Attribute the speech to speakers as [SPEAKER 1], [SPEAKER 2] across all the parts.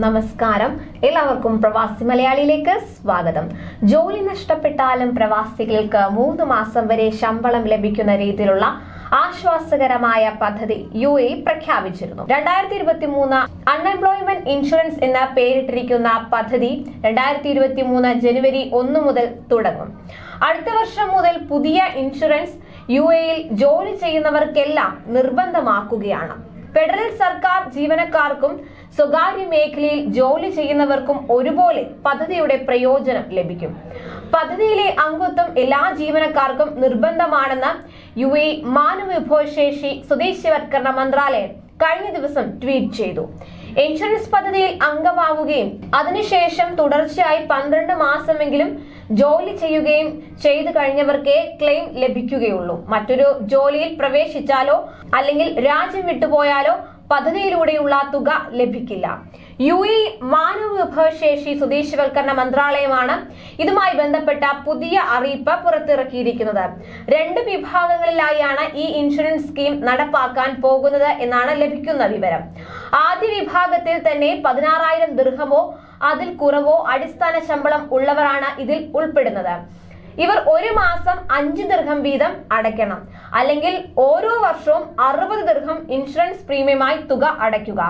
[SPEAKER 1] നമസ്കാരം. എല്ലാവർക്കും പ്രവാസി മലയാളിയിലേക്ക് സ്വാഗതം. ജോലി നഷ്ടപ്പെട്ടാലും പ്രവാസികൾക്ക് മൂന്ന് മാസം വരെ ശമ്പളം ലഭിക്കുന്ന രീതിയിലുള്ള ആശ്വാസകരമായ പദ്ധതി യു എ പ്രഖ്യാപിച്ചിരുന്നു. രണ്ടായിരത്തി ഇരുപത്തി മൂന്ന് അൺഎംപ്ലോയ്മെന്റ് ഇൻഷുറൻസ് എന്ന പേരിട്ടിരിക്കുന്ന പദ്ധതി രണ്ടായിരത്തി ഇരുപത്തി മൂന്ന് ജനുവരി ഒന്ന് മുതൽ തുടങ്ങും. അടുത്ത വർഷം മുതൽ പുതിയ ഇൻഷുറൻസ് യു എയിൽ ജോലി ചെയ്യുന്നവർക്കെല്ലാം നിർബന്ധമാക്കുകയാണ്. ഫെഡറൽ സർക്കാർ ജീവനക്കാർക്കും സ്വകാര്യ മേഖലയിൽ ജോലി ചെയ്യുന്നവർക്കും ഒരുപോലെ പദ്ധതിയുടെ പ്രയോജനം ലഭിക്കും. പദ്ധതിയിലെ അംഗത്വം എല്ലാ ജീവനക്കാർക്കും നിർബന്ധമാണെന്ന് യു എ മാനവ വിഭവശേഷി സ്വദേശിവൽക്കരണ മന്ത്രാലയം കഴിഞ്ഞ ദിവസം ട്വീറ്റ് ചെയ്തു. ഇൻഷുറൻസ് പദ്ധതിയിൽ അംഗമാവുകയും അതിനുശേഷം തുടർച്ചയായി പന്ത്രണ്ട് മാസമെങ്കിലും ജോലി ചെയ്യുകയും ചെയ്തു കഴിഞ്ഞവർക്കേ ക്ലെയിം ലഭിക്കുകയുള്ളൂ. മറ്റൊരു ജോലിയിൽ പ്രവേശിച്ചാലോ അല്ലെങ്കിൽ രാജ്യം വിട്ടുപോയാലോ പദ്ധതിയിലൂടെയുള്ള തുക ലഭിക്കില്ല. യു എ മാനവ വിഭവശേഷി സ്വദേശിവൽക്കരണ മന്ത്രാലയമാണ് ഇതുമായി ബന്ധപ്പെട്ട പുതിയ അറിയിപ്പ് പുറത്തിറക്കിയിരിക്കുന്നത്. രണ്ട് വിഭാഗങ്ങളിലായാണ് ഈ ഇൻഷുറൻസ് സ്കീം നടപ്പാക്കാൻ പോകുന്നത് എന്നാണ് ലഭിക്കുന്ന വിവരം. ആദ്യ വിഭാഗത്തിൽ തന്നെ പതിനാറായിരം ദീർഘമോ അതിൽ കുറവോ അടിസ്ഥാന ശമ്പളം ഉള്ളവരാണ് ഇതിൽ ഉൾപ്പെടുന്നത്. ഇവർ ഒരു മാസം അഞ്ച് ദീർഘം വീതം അടയ്ക്കണം. അല്ലെങ്കിൽ ഓരോ വർഷവും അറുപത് ദീർഘം ഇൻഷുറൻസ് പ്രീമിയമായി തുക അടയ്ക്കുക.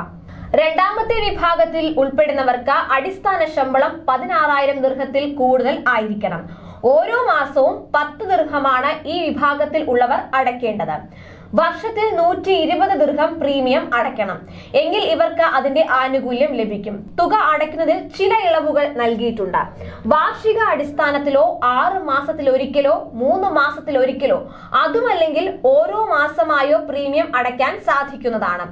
[SPEAKER 1] രണ്ടാമത്തെ വിഭാഗത്തിൽ ഉൾപ്പെടുന്നവർക്ക് അടിസ്ഥാന ശമ്പളം പതിനാറായിരം ദീർഘത്തിൽ കൂടുതൽ ആയിരിക്കണം. ഓരോ മാസവും പത്ത് ദീർഘമാണ് ഈ വിഭാഗത്തിൽ ഉള്ളവർ അടയ്ക്കേണ്ടത്. വർഷത്തിൽ നൂറ്റി ഇരുപത് ദീർഘം പ്രീമിയം അടയ്ക്കണം. എങ്കിൽ ഇവർക്ക് അതിന്റെ ആനുകൂല്യം ലഭിക്കും. തുക അടയ്ക്കുന്നതിൽ ചില ഇളവുകൾ നൽകിയിട്ടുണ്ട്. വാർഷിക അടിസ്ഥാനത്തിലോ ആറ് മാസത്തിലൊരിക്കലോ മൂന്ന് മാസത്തിലൊരിക്കലോ അതുമല്ലെങ്കിൽ ഓരോ മാസമായോ പ്രീമിയം അടയ്ക്കാൻ സാധിക്കുന്നതാണ്.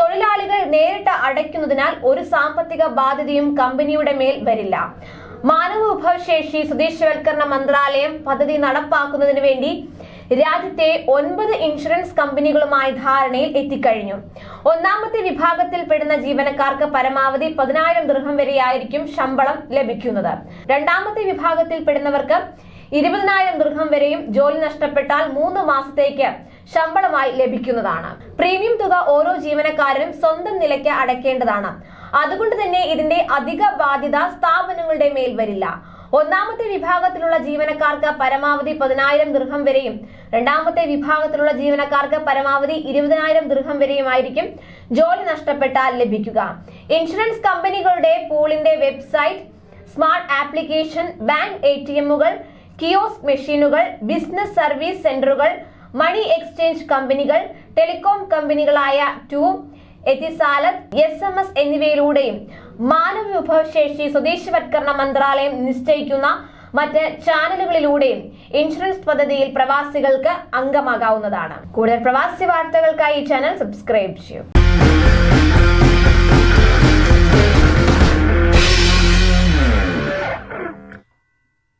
[SPEAKER 1] തൊഴിലാളികൾ നേരിട്ട് അടയ്ക്കുന്നതിനാൽ ഒരു സാമ്പത്തിക ബാധ്യതയും കമ്പനിയുടെ മേൽ വരില്ല. മാനവ വിഭവശേഷി സ്വദേശവൽക്കരണ മന്ത്രാലയം പദ്ധതി നടപ്പാക്കുന്നതിന് വേണ്ടി രാജ്യത്തെ ഒൻപത് ഇൻഷുറൻസ് കമ്പനികളുമായി ധാരണയിൽ എത്തിക്കഴിഞ്ഞു. ഒന്നാമത്തെ വിഭാഗത്തിൽപ്പെടുന്ന ജീവനക്കാർക്ക് പരമാവധി പതിനായിരം ദൃഹം വരെയായിരിക്കും ശമ്പളം ലഭിക്കുന്നത്. രണ്ടാമത്തെ വിഭാഗത്തിൽപ്പെടുന്നവർക്ക് ഇരുപതിനായിരം ദൃഹം വരെയും ജോലി നഷ്ടപ്പെട്ടാൽ മൂന്ന് മാസത്തേക്ക് ശമ്പളമായി ലഭിക്കുന്നതാണ്. പ്രീമിയം തുക ഓരോ ജീവനക്കാരനും സ്വന്തം നിലയ്ക്ക് അടയ്ക്കേണ്ടതാണ്. അതുകൊണ്ട് തന്നെ ഇതിന്റെ അധിക ബാധ്യത സ്ഥാപനങ്ങളുടെ മേൽ വരില്ല. ഒന്നാമത്തെ വിഭാഗത്തിലുള്ള ജീവനക്കാർക്ക് പരമാവധി പതിനായിരം ദൃഹം വരെയും രണ്ടാമത്തെ വിഭാഗത്തിലുള്ള ജീവനക്കാർക്ക് പരമാവധി ഇരുപതിനായിരം ദൃഹം വരെയുമായിരിക്കും ജോലി നഷ്ടപ്പെട്ടാൽ ലഭിക്കുക. ഇൻഷുറൻസ് കമ്പനികളുടെ പൂളിന്റെ website smart application bank A T എമ്മുകൾ kiosk മെഷീനുകൾ ബിസിനസ് സർവീസ് സെന്ററുകൾ മണി എക്സ്ചേഞ്ച് കമ്പനികൾ telecom കമ്പനികളായ du Etisalat S M S എന്നിവയിലൂടെയും മാനവ വിഭവശേഷി സ്വദേശവത്കരണ മന്ത്രാലയം നിശ്ചയിക്കുന്ന മറ്റ് ചാനലുകളിലൂടെയും ഇൻഷുറൻസ് പദ്ധതിയിൽ പ്രവാസികൾക്ക് അംഗമാകാവുന്നതാണ്. കൂടുതൽ പ്രവാസി വാർത്തകൾക്കായി ഈ ചാനൽ സബ്സ്ക്രൈബ് ചെയ്യൂ.